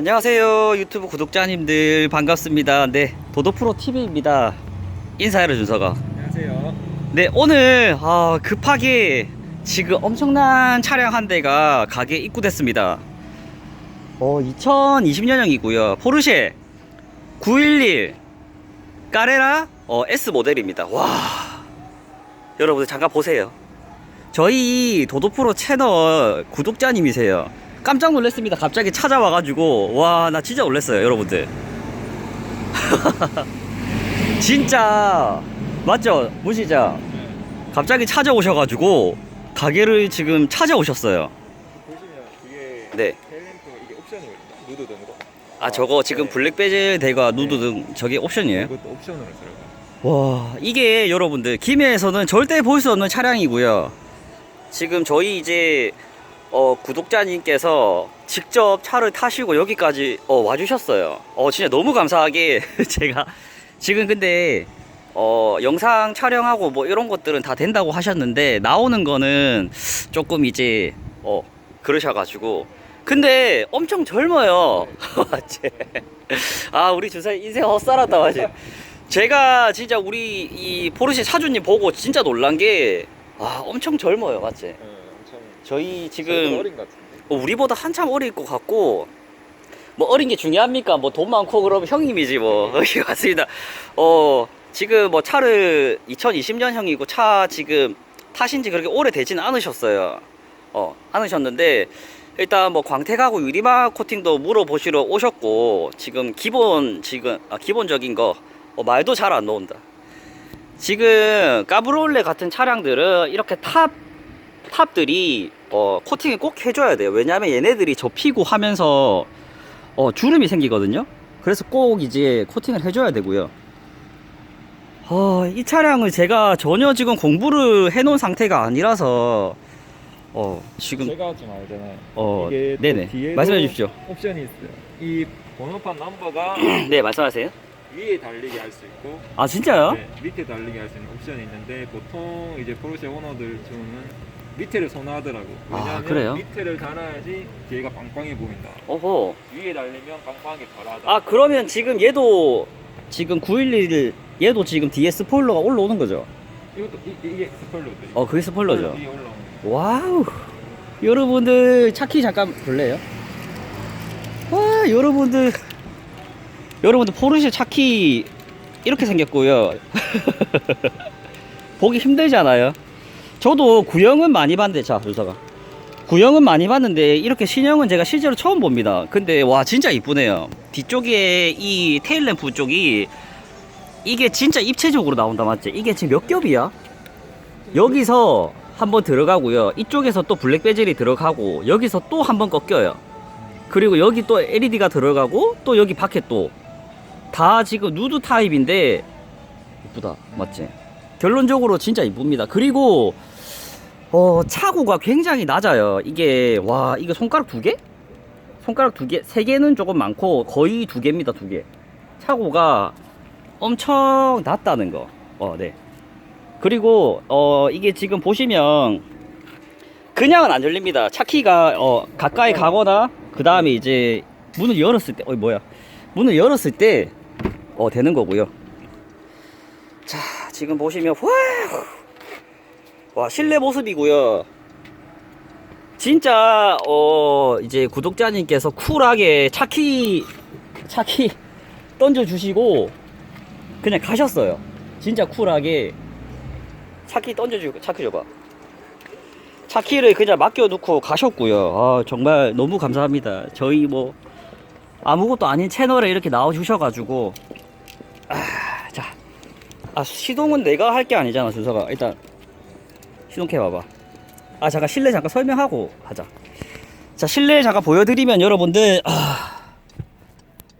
안녕하세요 유튜브 구독자님들. 반갑습니다. 네 도도프로 TV입니다. 인사해라 준서가. 안녕하세요. 네 오늘 아, 급하게 지금 엄청난 차량 한 대가 가게에 입고됐습니다. 어 2020년형이고요. 포르쉐 911 까레라 어, S 모델입니다. 와 여러분들 잠깐 보세요. 저희 도도프로 채널 구독자님이세요 깜짝 놀랐습니다 갑자기 찾아와가지고 와 나 진짜 놀랐어요 여러분들 진짜 맞죠 무시장 갑자기 찾아오셔가지고 가게를 지금 찾아오셨어요 보시면 네. 헬렌트 이게 옵션이거든요. 누드 등으로. 아 저거 지금 네. 블랙 베젤 대가 누드 등 저게 옵션이에요 이것도 옵션으로 들어가요. 와 이게 여러분들 김해에서는 절대 볼 수 없는 차량이고요 지금 저희 이제 어, 구독자님께서 직접 차를 타시고 여기까지 어, 와주셨어요. 어 진짜 너무 감사하게 제가 지금 근데 어, 영상 촬영하고 뭐 이런 것들은 다 된다고 하셨는데 나오는 거는 조금 이제 어 그러셔가지고. 근데 엄청 젊어요. 아 우리 주사 인생 헛살았다 맞지 제가 진짜 우리 이 포르쉐 차주님 보고 진짜 놀란 게 아, 엄청 젊어요, 맞지? 네, 저희 지금 어린 것 같은데. 어, 우리보다 한참 어릴 것 같고 뭐 어린 게 중요합니까? 뭐 돈 많고 그러면 형님이지 뭐. 여기 왔습니다. 어, 지금 뭐 차를 2020년 형이고 차 지금 타신 지 그렇게 오래 되지는 않으셨어요. 어, 않으셨는데 일단 뭐 광택하고 유리막 코팅도 물어보시러 오셨고 지금 기본 지금 아, 기본적인 거 어, 말도 잘 안 나온다. 지금 까브롤레 같은 차량들은 이렇게 탑 탑들이 어, 코팅을 꼭 해줘야 돼요. 왜냐하면 얘네들이 접히고 하면서 어, 주름이 생기거든요. 그래서 꼭 이제 코팅을 해줘야 되고요. 어, 이 차량을 제가 전혀 지금 공부를 해놓은 상태가 아니라서 어, 지금 제가 좀 알잖아요. 어, 이게 또 네네 뒤에도 말씀해 주십시오. 옵션이 있어요. 이 번호판 넘버가 네 말씀하세요. 위에 달리게 할 수 있고 아 진짜요? 네, 밑에 달리게 할 수 있는 옵션이 있는데 보통 이제 포르쉐 오너들 중은 밑에를 선호하더라고. 아, 왜냐하면 그래요? 밑에를 달아야지 뒤가 빵빵해 보인다. 어허. 위에 달리면 빵빵하게 덜하다. 아 그러면 지금 얘도 지금 911 얘도 지금 뒤에 스포일러가 올라오는 거죠? 이것도 이, 이게 스포일러들. 어 그게 스포일러죠. 위에 올라오는. 거. 와우 여러분들 차키 잠깐 볼래요? 와 여러분들 여러분들 포르쉐 차키 이렇게 생겼고요 보기 힘들잖아요 저도 구형은 많이 봤는데 자 주사가 구형은 많이 봤는데 이렇게 신형은 제가 실제로 처음 봅니다 근데 와 진짜 이쁘네요 뒤쪽에 이 테일램프 쪽이 이게 진짜 입체적으로 나온다 맞지? 이게 지금 몇 겹이야? 여기서 한번 들어가고요. 이쪽에서 또 블랙 베젤이 들어가고 여기서 또 한 번 꺾여요. 그리고 여기 또 LED가 들어가고 또 여기 밖에 또 다 지금 누드 타입인데 이쁘다 맞지? 결론적으로 진짜 이쁩니다. 그리고 어 차고가 굉장히 낮아요. 이게 와 이거 손가락 두 개? 손가락 두 개, 세 개는 조금 많고 거의 두 개입니다. 두 개. 차고가 엄청 낮다는 거. 어 네. 그리고 어 이게 지금 보시면 그냥은 안 열립니다. 차키가 어 가까이 가거나 그 다음에 이제 문을 열었을 때, 어이 뭐야? 문을 열었을 때 어 되는 거고요. 자 지금 보시면 와우 와 실내 모습이고요. 진짜 어 이제 구독자님께서 쿨하게 차키 차키 던져 주시고 그냥 가셨어요. 진짜 쿨하게 차키 던져 주고 차키 줘봐. 차키를 그냥 맡겨 놓고 가셨고요. 아 정말 너무 감사합니다. 저희 뭐 아무것도 아닌 채널에 이렇게 나와 주셔 가지고 아, 자, 아 시동은 내가 할 게 아니잖아 준서가. 일단 시동켜 봐봐. 아 잠깐 실내 잠깐 설명하고 하자. 자 실내 잠깐 보여드리면 여러분들 아,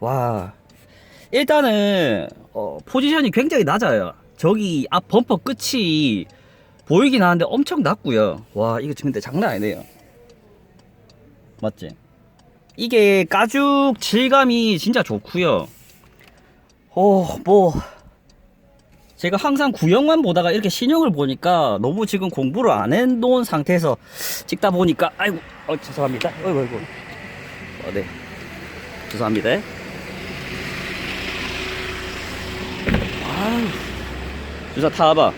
와 일단은 어, 포지션이 굉장히 낮아요. 저기 앞 범퍼 끝이 보이긴 하는데 엄청 낮고요. 와 이거 근데 장난 아니네요. 맞지? 이게 가죽 질감이 진짜 좋고요. 어뭐 제가 항상 구형만 보다가 이렇게 신형을 보니까 너무 지금 공부를 안 해놓은 상태에서 찍다 보니까 아이고 어 죄송합니다. 어이구 어이구. 어, 네. 죄송합니다. 아유, 주사 타봐.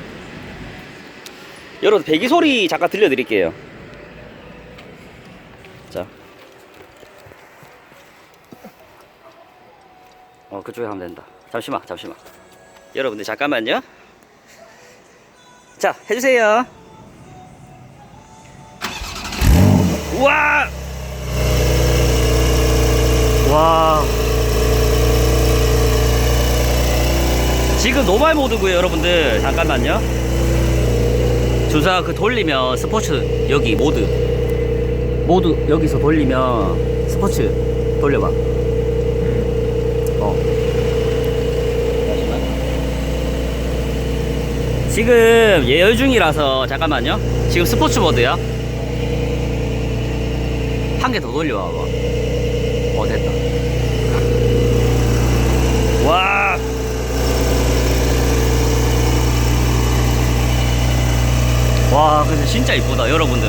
여러분 배기 소리 잠깐 들려드릴게요. 자, 어 그쪽에 하면 된다. 잠시만, 잠시만. 여러분들 잠깐만요. 자, 해주세요. 우와! 와. 지금 노말 모드고요, 여러분들. 잠깐만요. 주사 그 돌리면 스포츠 여기 모드. 모드 여기서 돌리면 스포츠 돌려봐. 지금 예열 중이라서 잠깐만요. 지금 스포츠 모드야. 한 개 더 돌려 봐봐. 어, 됐다. 와. 와, 근데 진짜 이쁘다, 여러분들.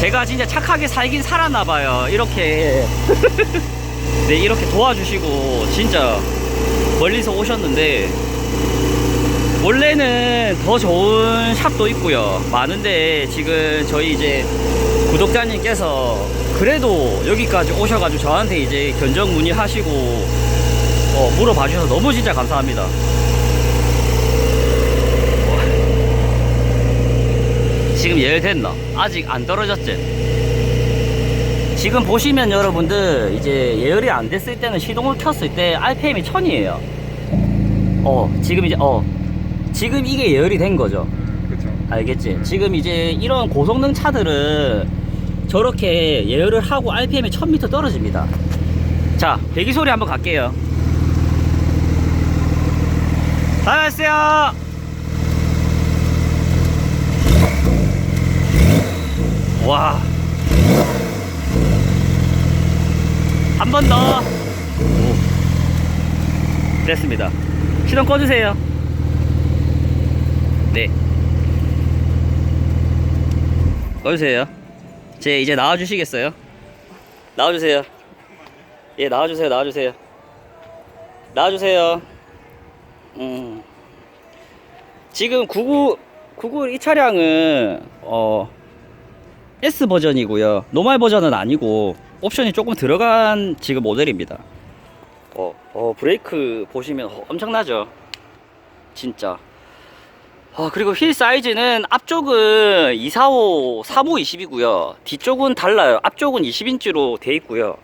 제가 진짜 착하게 살긴 살았나봐요. 이렇게. 네, 이렇게 도와주시고, 진짜 멀리서 오셨는데, 원래는 더 좋은 샵도 있고요. 많은데, 지금 저희 이제 구독자님께서 그래도 여기까지 오셔가지고 저한테 이제 견적 문의하시고 어, 물어봐 주셔서 너무 진짜 감사합니다. 와. 지금 예열됐나? 아직 안 떨어졌지? 지금 보시면 여러분들 이제 예열이 안 됐을 때는 시동을 켰을 때 RPM이 1000이에요. 어, 지금 이제 어, 지금 이게 예열이 된 거죠. 그렇죠. 알겠지? 지금 이제 이런 고성능 차들은 저렇게 예열을 하고 RPM이 1000m 떨어집니다. 자, 배기 소리 한번 갈게요. 다녀왔어요! 와. 한 번 더. 오. 됐습니다. 시동 꺼주세요. 네. 꺼주세요. 제 이제 나와주시겠어요? 나와주세요. 예, 나와주세요. 나와주세요. 나와주세요. 음. 지금 99, 99 이 차량은 어 S 버전이고요. 노말 버전은 아니고 옵션이 조금 들어간 지금 모델입니다. 어, 어 브레이크 보시면 어, 엄청나죠? 진짜. 아, 그리고 휠 사이즈는 앞쪽은 245, 35, 20이고요. 뒤쪽은 달라요. 앞쪽은 20인치로 돼 있고요.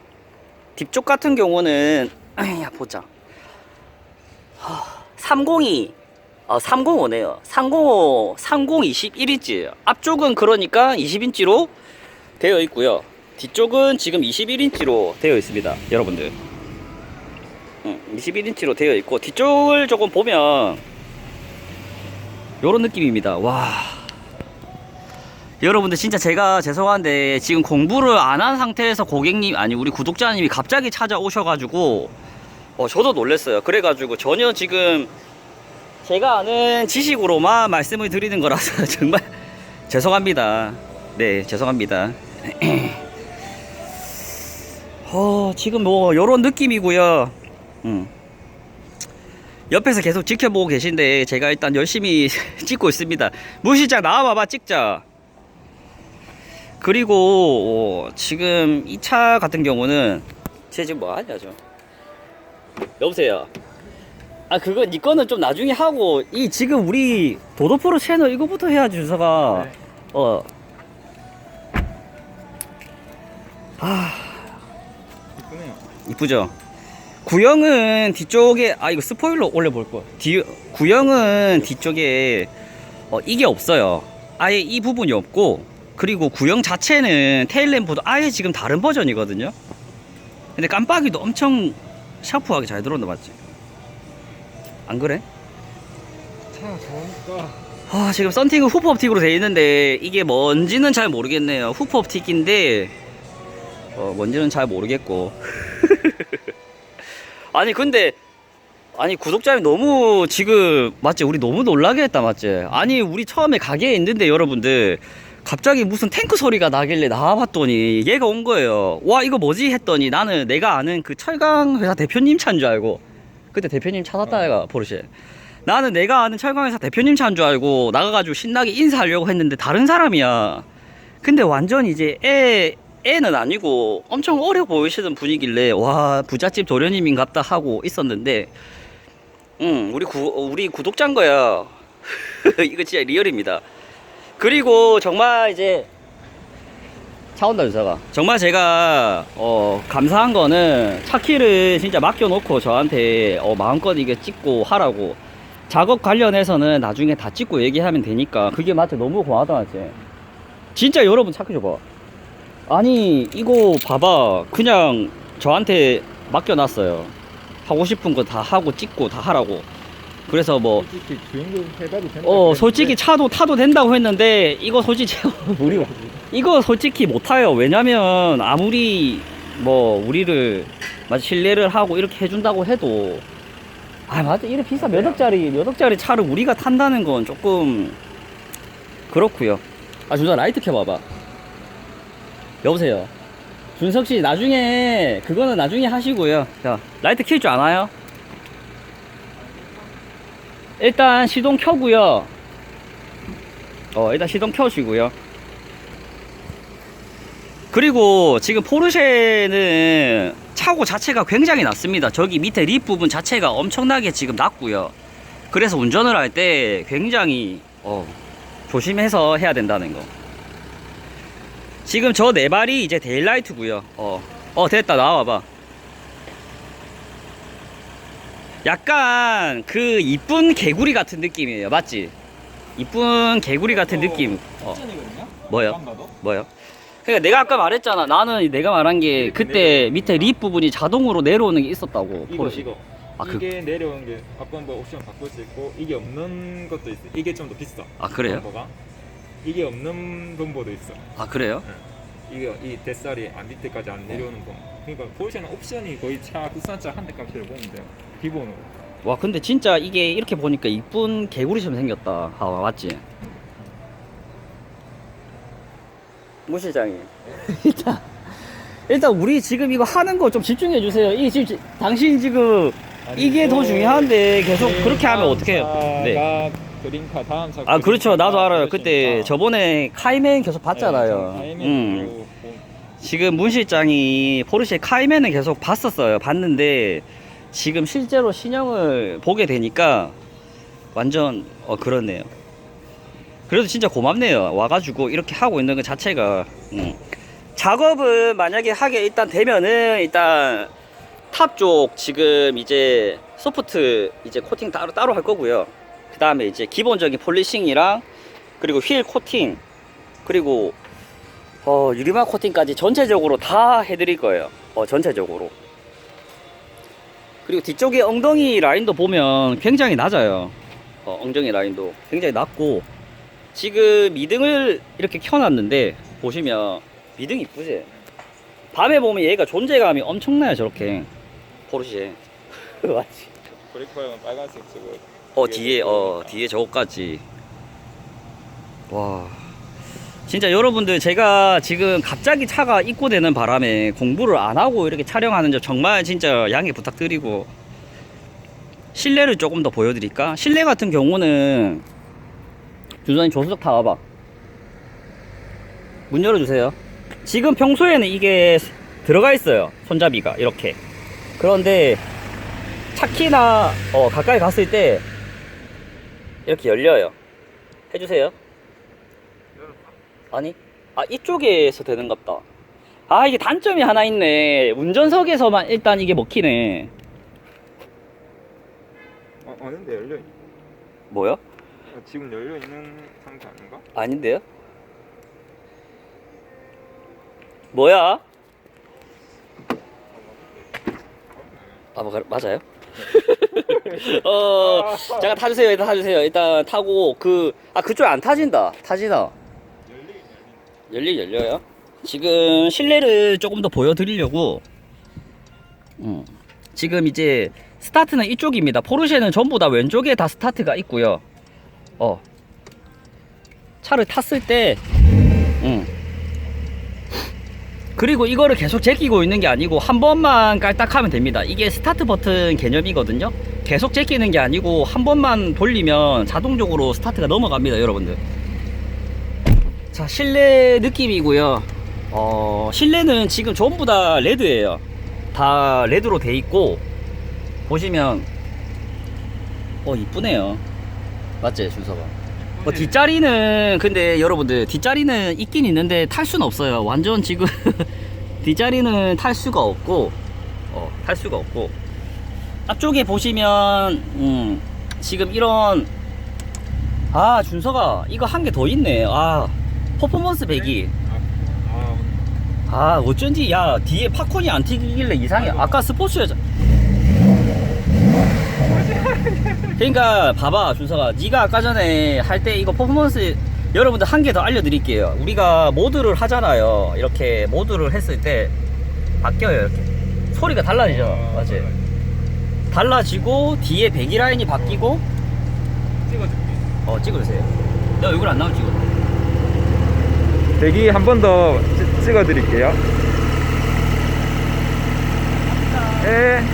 뒤쪽 같은 경우는 야 보자. 302, 어, 305네요. 305, 30, 21인치. 앞쪽은 그러니까 20인치로 되어 있고요. 뒤쪽은 지금 21인치로 되어 있습니다. 여러분들. 응, 21인치로 되어 있고 뒤쪽을 조금 보면 요런 느낌입니다. 와. 여러분들 진짜 제가 죄송한데 지금 공부를 안 한 상태에서 고객님 아니 우리 구독자님이 갑자기 찾아오셔가지고 어 저도 놀랐어요. 그래가지고 전혀 지금 제가 아는 지식으로만 말씀을 드리는 거라서 정말 죄송합니다. 네 죄송합니다. 어 지금 뭐 요런 느낌이고요. 음. 옆에서 계속 지켜보고 계신데 제가 일단 열심히 찍고 있습니다. 무시장 나와봐봐 찍자. 그리고 어, 지금 이 차 같은 경우는 쟤 지금 뭐 하냐 저. 여보세요. 아 그거 니 거는 좀 나중에 하고 이 지금 우리 도도프로 채널 이거부터 해야지 주사가 네. 어. 아 이쁘네요. 이쁘죠? 구형은 뒤쪽에 아 이거 스포일러 올려볼 거. 뒤 구형은 뒤쪽에 어, 이게 없어요. 아예 이 부분이 없고 그리고 구형 자체는 테일램프도 아예 지금 다른 버전이거든요. 근데 깜빡이도 엄청 샤프하게 잘 들어온다 맞지? 안 그래? 차가 좋으니까 아 지금 썬팅은 후프 옵틱으로 되어 있는데 이게 뭔지는 잘 모르겠네요. 후프 옵틱인데 어, 뭔지는 잘 모르겠고. 아니 근데 아니 구독자님 너무 지금 맞지 우리 너무 놀라게 했다 맞지 아니 우리 처음에 가게에 있는데 여러분들 갑자기 무슨 탱크 소리가 나길래 나와봤더니 얘가 온 거예요. 와 이거 뭐지 했더니 나는 내가 아는 그 철강 회사 대표님 차인 줄 알고 그때 대표님 찾았다 어. 얘가 포르쉐. 나는 내가 아는 철강 회사 대표님 차인 줄 알고 나가가지고 신나게 인사하려고 했는데 다른 사람이야. 근데 완전 이제 애 애는 아니고 엄청 어려 보이시던 분이길래 와 부잣집 도련님인갑다 하고 있었는데 응 우리 구 우리 구독자인 거야. 이거 진짜 리얼입니다. 그리고 정말 이제 차 온다 윤사가 정말 제가 어 감사한 거는 차키를 진짜 맡겨놓고 저한테 어 마음껏 이게 찍고 하라고 작업 관련해서는 나중에 다 찍고 얘기하면 되니까 그게 나한테 너무 고마다 맞지 진짜 여러분 차키 줘봐 아니 이거 봐봐. 그냥 저한테 맡겨놨어요. 하고 싶은 거 다 하고 찍고 다 하라고. 그래서 뭐 솔직히 주행도 해봐도 된다. 어 솔직히 차도 타도 된다고 했는데 이거 솔직히 제가 우리 이거 솔직히 못 타요. 왜냐면 아무리 뭐 우리를 막 신뢰를 하고 이렇게 해준다고 해도 아 맞아. 이래 비싸. 몇 억짜리 몇 억짜리 차를 우리가 탄다는 건 조금 그렇고요. 아 준석 라이트 켜봐봐 여보세요 준석 씨 나중에 그거는 나중에 하시고요 자 라이트 킬 줄 아나요? 일단 시동 켜고요. 어, 일단 시동 켜주고요. 그리고 지금 포르쉐는 차고 자체가 굉장히 낮습니다. 저기 밑에 립 부분 자체가 엄청나게 지금 낮고요. 그래서 운전을 할 때 굉장히 어, 조심해서 해야 된다는 거. 지금 저 네 발이 이제 데일라이트고요. 어, 어 됐다 나와봐. 약간 그 이쁜 개구리 같은 느낌이에요. 맞지? 이쁜 개구리 같은 느낌. 어. 뭐요? 뭐요? 그러니까 내가 아까 말했잖아. 나는 내가 말한 게 그때 밑에 립 부분이 자동으로 내려오는 게 있었다고. 이거 포르쉐. 이거. 아, 그- 이게 내려오는 게 바꾼 거 옵션 바꿀 수 있고 이게 없는 것도 있어. 이게 좀 더 비싸. 아 그래요? 범버가. 이게 없는 범버도 있어. 아 그래요? 이거 이 뱃살이 안 밑에까지 안 내려오는 범. 그러니까 포르쉐는 옵션이 거의 차 국산차 한 대 값을 보면 돼요. 기본으로. 와 근데 진짜 이게 이렇게 보니까 이쁜 개구리처럼 생겼다. 아 맞지? 무 실장님 일단 일단 우리 지금 이거 하는 거 좀 집중해 주세요. 이 지금 지- 당신 지금 이게 더 중요한데 계속 그렇게 하면 어떡해요? 네. 네. 그린카 다음 차. 아 그렇죠. 나도 알아요. 그때. 저번에 카이맨 계속 봤잖아요. 네, 음. 지금 문 실장이 포르쉐 카이맨을 계속 봤었어요. 봤는데 지금 실제로 신형을 보게 되니까 완전 어 그렇네요. 그래도 진짜 고맙네요. 와가지고 이렇게 하고 있는 것 자체가 음. 작업은 만약에 하게 일단 되면은 일단 탑 쪽 지금 이제 소프트 이제 코팅 따로 따로 할 거고요. 그 다음에 이제 기본적인 폴리싱이랑 그리고 휠 코팅 그리고 어, 유리막 코팅까지 전체적으로 다 해드릴 거예요. 어, 전체적으로. 그리고 뒤쪽에 엉덩이 라인도 보면 굉장히 낮아요. 어, 엉덩이 라인도 굉장히 낮고 지금 미등을 이렇게 켜놨는데 보시면 미등 이쁘지? 밤에 보면 얘가 존재감이 엄청나요 저렇게 포르쉐 맞지? 브레이크바이는 빨간색 저거. 어 뒤에 어 뒤에 저거까지. 와. 진짜 여러분들 제가 지금 갑자기 차가 입고되는 바람에 공부를 안 하고 이렇게 촬영하는 점 정말 진짜 양해 부탁드리고 실내를 조금 더 보여드릴까? 실내 같은 경우는 준선이 조수석 타와봐. 문 열어주세요. 지금 평소에는 이게 들어가 있어요. 손잡이가 이렇게. 그런데 차키나 어, 가까이 갔을 때 이렇게 열려요. 해주세요. 아니, 아 이쪽에서 되는갑다. 아 이게 단점이 하나 있네. 운전석에서만 일단 이게 먹히네. 어, 아닌데 열려. 있- 뭐요? 어, 지금 열려 있는 상태 아닌가? 아닌데요? 뭐야? 아, 뭐, 맞아요? 어, 잠깐 타주세요. 일단 타주세요. 일단 타고 그, 아 그쪽 안 타진다. 타지나? 열리 열려요? 지금 실내를 조금 더 보여드리려고. 음, 지금 이제 스타트는 이쪽입니다. 포르쉐는 전부 다 왼쪽에 다 스타트가 있고요. 어, 차를 탔을 때 그리고 이거를 계속 제끼고 있는 게 아니고 한 번만 깔딱하면 됩니다. 이게 스타트 버튼 개념이거든요. 계속 제끼는 게 아니고 한 번만 돌리면 자동적으로 스타트가 넘어갑니다, 여러분들. 자, 실내 느낌이고요. 어, 실내는 지금 전부 다 레드예요. 다 레드로 돼 있고 보시면 어 이쁘네요. 맞지, 준서가? 어, 뒷자리는 근데 여러분들 뒷자리는 있긴 있는데 탈 수는 없어요. 완전 지금 뒷자리는 탈 수가 없고 어, 탈 수가 없고 앞쪽에 보시면 음, 지금 이런 아 준서가 이거 한 개 더 있네. 아 퍼포먼스 배기. 아, 아, 아 어쩐지 야 뒤에 팝콘이 안 튀기길래 이상해. 아까 스포츠여자. 그러니까 봐봐 준서가 네가 아까 전에 할 때 이거 퍼포먼스 여러분들 한 개 더 알려드릴게요. 우리가 모드를 하잖아요. 이렇게 모드를 했을 때 바뀌어요 이렇게 소리가 달라지죠. 아, 맞지? 달라지고 뒤에 배기 라인이 바뀌고 찍어줄게. 어 찍어주세요. 내 얼굴 안 나올 찍어. 대기 한 번 더 찍어드릴게요. 네.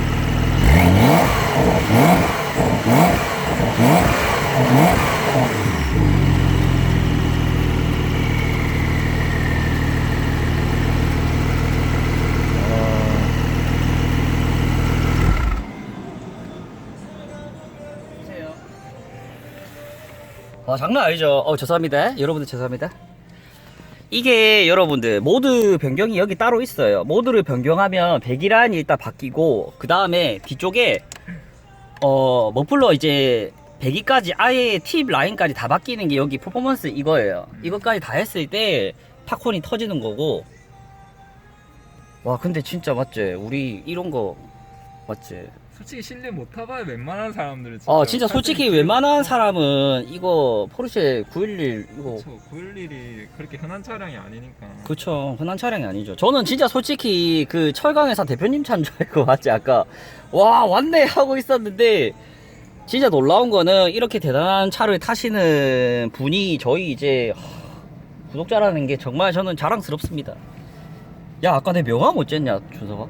아 장난 아니죠. 어 죄송합니다. 여러분들 죄송합니다. 이게 여러분들 모드 변경이 여기 따로 있어요. 모드를 변경하면 배기란이 일단 바뀌고 그 다음에 뒤쪽에 어 머플러 이제 배기까지 아예 팁 라인까지 다 바뀌는 게 여기 퍼포먼스 이거예요. 이것까지 다 했을 때 팝콘이 터지는 거고. 와 근데 진짜 맞지? 우리 이런 거 맞지? 솔직히 실내 못 타봐야 웬만한 사람들은 어 진짜 솔직히 웬만한 사람은 이거 포르쉐 911 이거 그렇죠. 911이 그렇게 흔한 차량이 아니니까. 그쵸 흔한 차량이 아니죠. 저는 진짜 솔직히 그 철강회사 대표님 차인 줄 알고 왔지 아까. 와 왔네 하고 있었는데 진짜 놀라운 거는 이렇게 대단한 차를 타시는 분이 저희 이제 하, 구독자라는 게 정말 저는 자랑스럽습니다. 야 아까 내 명함 어쨌냐 준서가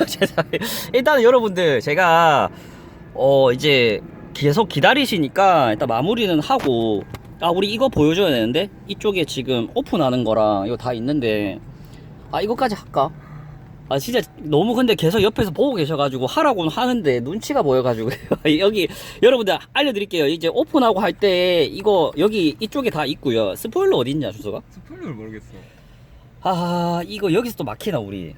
죄송해요 일단 여러분들 제가 어 이제 계속 기다리시니까 일단 마무리는 하고 아 우리 이거 보여줘야 되는데? 이쪽에 지금 오픈하는 거랑 이거 다 있는데. 아 이거까지 할까? 아 진짜 너무 근데 계속 옆에서 보고 계셔가지고 하라고는 하는데 눈치가 보여가지고 여기 여러분들 알려드릴게요. 이제 오픈하고 할 때 이거 여기 이쪽에 다 있고요. 스포일러 어디 있냐 주소가? 스포일러를 모르겠어. 아 이거 여기서 또 막히나 우리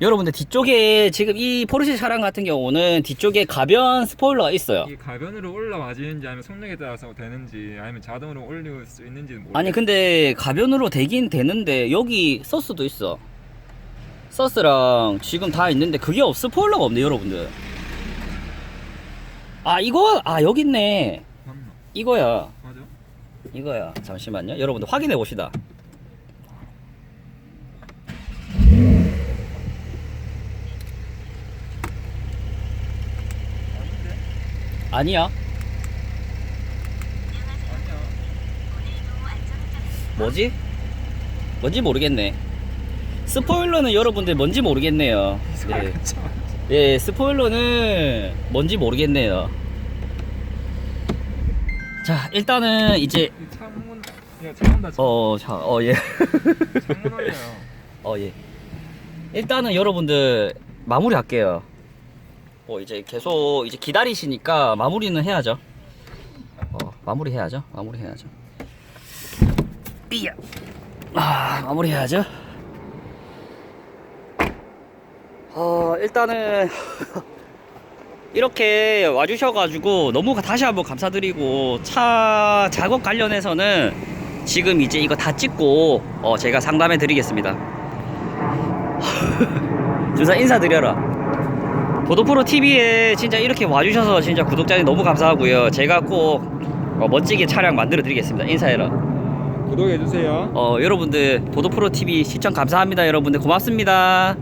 여러분들 뒤쪽에 지금 이 포르쉐 차량 같은 경우는 뒤쪽에 가변 스포일러가 있어요. 이게 가변으로 올라와지는지 아니면 속력에 따라서 되는지 아니면 자동으로 올릴 수 있는지 모르겠어. 아니 근데 가변으로 되긴 되는데 여기 서스도 있어. 서스랑 지금 다 있는데 그게 없 스포일러가 없네 여러분들. 아 이거? 아 여기 있네. 맞나? 이거야. 맞아? 이거야. 잠시만요. 여러분들 확인해 봅시다 아닌데? 아니야. 뭐지? 뭔지 모르겠네 스포일러는 여러분들 뭔지 모르겠네요 네. 예, 스포일러는 뭔지 모르겠네요. 자, 일단은 이제 이 창문 야 창문. 어, 자, 어 예. 창문. 어 예. 일단은 여러분들 마무리할게요. 뭐 이제 계속 이제 기다리시니까 마무리는 해야죠. 어, 마무리 해야죠. 마무리 해야죠. 삐야. 아, 마무리 해야죠. 어, 일단은 이렇게 와주셔가지고 너무 다시 한번 감사드리고 차 작업 관련해서는 지금 이제 이거 다 찍고 어, 제가 상담해 드리겠습니다. 준사 인사드려라. 보도프로 TV에 진짜 이렇게 와주셔서 진짜 구독자님 너무 감사하고요. 제가 꼭 어, 멋지게 차량 만들어 드리겠습니다. 인사해라. 구독해 주세요. 어, 여러분들 보도프로 TV 시청 감사합니다. 여러분들 고맙습니다.